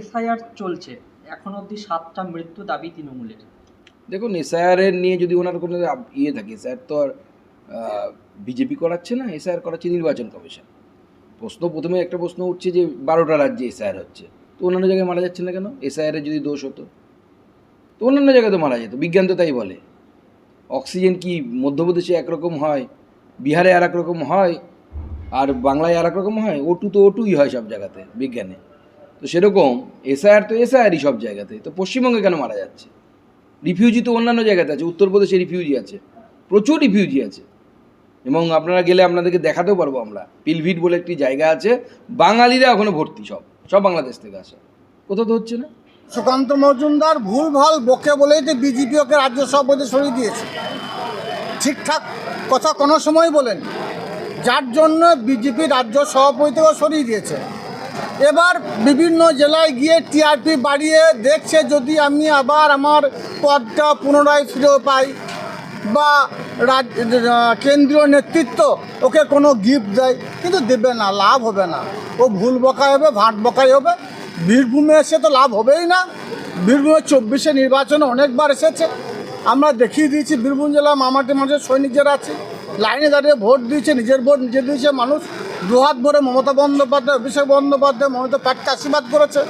SIR চলছে। এখন অবধি সাতটা মৃত্যু দাবি তৃণমূলের। দেখুন এসআইআরের নিয়ে যদি ওনার কোনো ইয়ে থাকে স্যার তো আর বিজেপি করাচ্ছে না, এসআইআর করাচ্ছে নির্বাচন কমিশন। প্রশ্ন প্রথমে একটা প্রশ্ন উঠছে যে, বারোটা রাজ্যে এসআইআর হচ্ছে। তো অন্যান্য জায়গায় মারা যাচ্ছে না কেন? এসআইআরের যদি দোষ হতো। তো অন্যান্য জায়গায় তো মারা যেত, বিজ্ঞান তো তাই বলে। অক্সিজেন কি মধ্যপ্রদেশে একরকম হয়, বিহারে আর এক রকম হয়, আর বাংলায় আর এক রকম হয়? ওটু তো ওটুই হয় সব জায়গাতে, বিজ্ঞানে। তো সেরকম এসআইআর তো এসআইআরই সব জায়গাতে। তো পশ্চিমবঙ্গে কেন মারা যাচ্ছে? রিফিউজি তো অন্যান্য জায়গাতে আছে, উত্তরপ্রদেশে রিফিউজি আছে, প্রচুর রিফিউজি আছে। এবং আপনারা গেলে আপনাদেরকে দেখাতেও পারব আমরা। পিলভিট বলে একটি জায়গা আছে, বাঙালিরা ওখানে ভর্তি সব সব বাংলাদেশ থেকে আসে। কোথাও তো হচ্ছে না? সুকান্ত মজুমদার ভুলভাল বকে বলেই তো বিজেপি ওকে রাজ্য সভাপতি সরিয়ে দিয়েছে। ঠিকঠাক কথা কোনো সময় বলেন। যার জন্য বিজেপি রাজ্য সভাপতিও সরিয়ে দিয়েছে। এবার বিভিন্ন জেলায় গিয়ে টিআরপি বাড়িয়ে দেখছে যদি আমি আবার আমার পদটা পুনরায় ফিরে পাই বা কেন্দ্রীয় নেতৃত্ব ওকে কোনো গিফট দেয়, কিন্তু দেবে না, লাভ হবে না। ও ভুল বকাই হবে, ভাট বকাই হবে। বীরভূমে এসে তো লাভ হবেই না। বীরভূমে চব্বিশে নির্বাচনে অনেকবার এসেছে। আমরা দেখিয়ে দিয়েছি, বীরভূম জেলা মামাটি মাঝে সৈনিক যারা আছে লাইনে দাঁড়িয়ে ভোট দিয়েছে, নিজের ভোট নিজে দিয়েছে মানুষ। দুহাত ভরে মমতা বন্দ্যোপাধ্যায়, অভিষেক বন্দ্যোপাধ্যায়, মমতা প্যাককে আশীর্বাদ করেছে।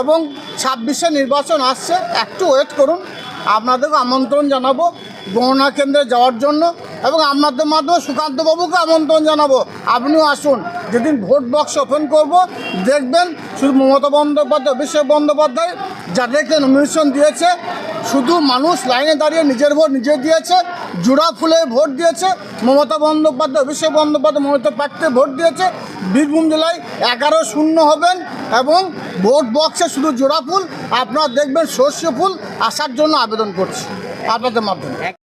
এবং ছাব্বিশে নির্বাচন আসছে, একটু ওয়েট করুন। আপনাদেরকে আমন্ত্রণ জানাব গণনা কেন্দ্রে যাওয়ার জন্য এবং আপনাদের মাধ্যমে সুকান্তবাবুকে আমন্ত্রণ জানাব। আপনিও আসুন। যেদিন ভোট বক্স ওপেন করব, দেখবেন শুধু মমতা বন্দ্যোপাধ্যায়, অভিষেক বন্দ্যোপাধ্যায় যাদেরকে নমিনেশন দিয়েছে, শুধু মানুষ লাইনে দাঁড়িয়ে নিজের ভোট নিজে দিয়েছে, জোড়া ফুলে ভোট দিয়েছে, মমতা বন্দ্যোপাধ্যায়, অভিষেক বন্দ্যোপাধ্যায়, মমতা প্যাকতে ভোট দিয়েছে, বীরভূম জেলায় এগারো শূন্য হবেন এবং ভোট বক্সে শুধু জোড়া ফুল, আপনারা দেখবেন সর্ষে ফুল আসার জন্য আবেদন করছি, আপনাদের মাধ্যমে।